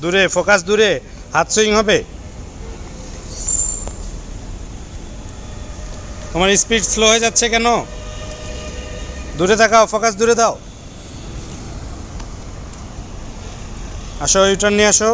দূরে, ফোকাস দূরে, হাত সুইং হবে। তোমার স্পিড স্লো হয়ে যাচ্ছে কেন? দূরে থাকাও ফোকাস দূরে দাও। আসো ইউটার্ন নিয়ে আসো।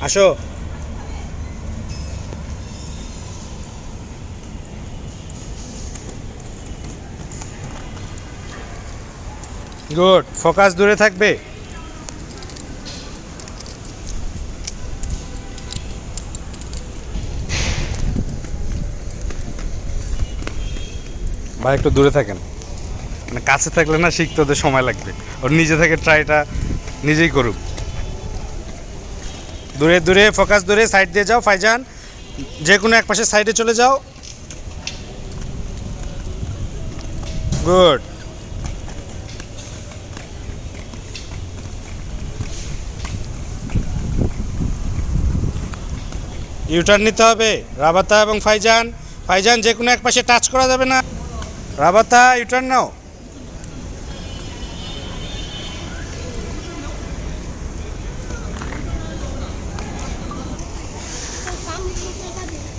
আসো। গুড, ফোকাস দূরে থাকবে। ভাই, একটু দূরে থাকেন। মানে কাছে থাকলে না শিখতে ওদের সময় লাগবে। ওর নিজে থেকে ট্রাইটা নিজেই করুক। দূরে দূরে, ফোকাস দূরে সাইড দিয়ে যাও, ফাইজান। যে কোনো এক পাশে সাইডে চলে যাও। গুড। ইউটার্ন নিতে হবে। রাবাতা এবং ফাইজান। ফাইজান যে কোনো এক পাশে টাচ করা যাবে না। রাবাতা ইউটার্ন নাও।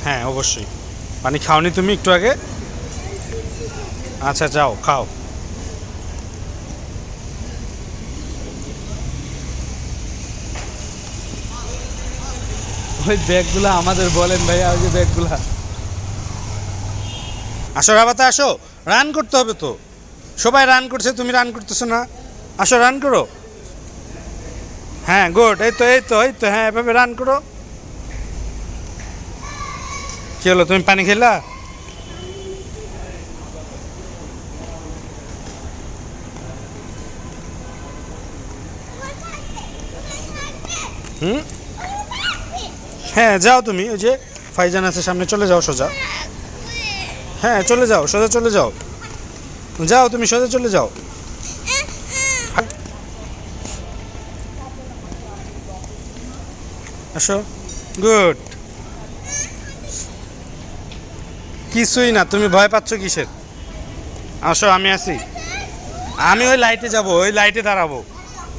হ্যাঁ অবশ্যই। পানি খাওনি তুমি একটু আগে? আচ্ছা যাও, খাও। ওই ব্যাগগুলো আমাদের বলেন ভাইয়া, ওই যে ব্যাগগুলো। আসো রাবাতা আসো রান করতে হবে তো। সবাই রান করছে, তুমি রান করতেছো না। আসো রান করো। হ্যাঁ গুড এই তো এই তো এই তো হ্যাঁ এভাবে রান করো। কি হলো, তুমি পানি খেলা? হুম? হ্যাঁ যাও তুমি, ওই যে ফাইজান আছে, সামনে চলে যাও সোজা। হ্যাঁ চলে যাও, সোজা চলে যাও। যাও তুমি, সোজা চলে যাও। আসো। গুড। কিছুই না, তুমি ভয় পাচ্ছ কিসের? আসো, আমি আছি। আমি ওই লাইটে যাব, ওই লাইটে দাঁড়াবো।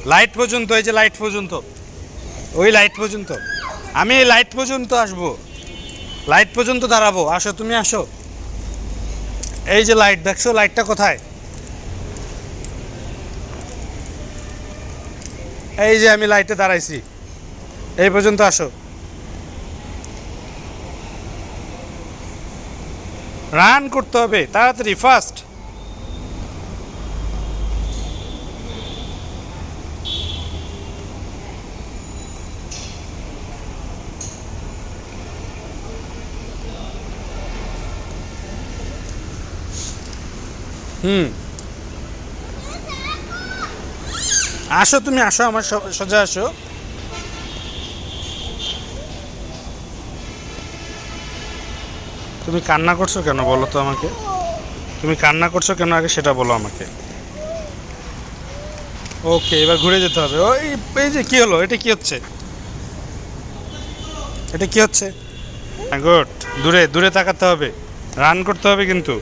লাইট পর্যন্ত ওই যে লাইট পর্যন্ত। ওই লাইট পর্যন্ত। আমি লাইট পর্যন্ত আসব। লাইট পর্যন্ত দাঁড়াবো। আসো, তুমি আসো। এই যে লাইট দেখছ লাইটটা কোথায়? এই যে আমি লাইটে দাঁড়াইছি। এই পর্যন্ত আসো। রান করতে হবে, তাড়াতাড়ি ফাস্ট হুম। আসো তুমি, আসো, আমার সোজা আসো। তুমি কান্না করছ কেন বলো তো আমাকে? তুমি কান্না করছ কেন আগে সেটা বলো আমাকে। ওকে, এবার ঘুরে যেতে হবে। ওই এই যে কি হলো? এটা কি হচ্ছে? এটা কি হচ্ছে? গুড। দূরে দূরে তাকাতে হবে। রান করতে হবে কিন্তু।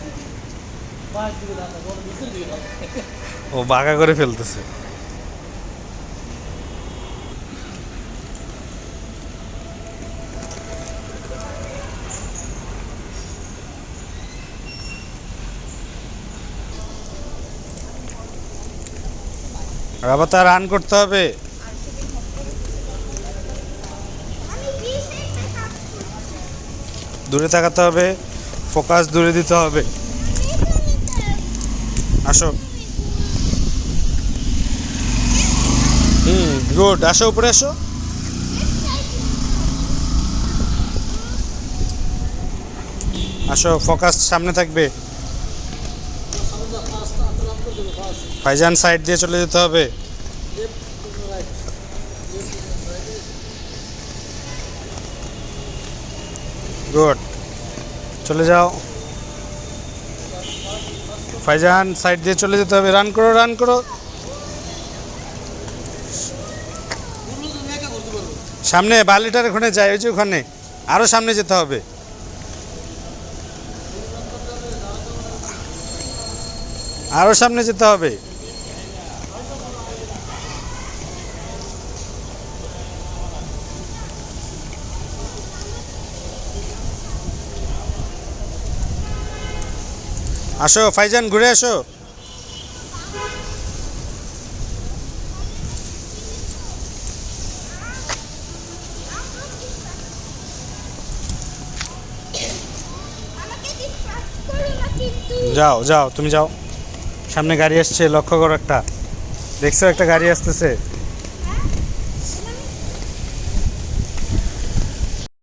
ও বাঁকা করে ফেলতেছে। রাবাতা রান করতে হবে। দূরে তাকাতে হবে। ফোকাস দূরে দিতে হবে। আসো। হুম, গুড। আসো, উপরে আসো। আসো, ফোকাস সামনে থাকবে। ফাইজান সাইড দিয়ে চলে যেতে হবে। গুড। চলে যাও। ফাইজান সাইড দিয়ে চলে যেতে হবে। রান করো রান করো। সামনে বালিটার ওখানে যায়, ওই যে ওখানে। আরও সামনে যেতে হবে। আরও সামনে যেতে হবে। আসো, ফাইজান, ঘুরে আসো। যাও যাও, তুমি যাও। সামনে গাড়ি আসছে, লক্ষ্য করো একটা। দেখছ একটা গাড়ি আসতেছে?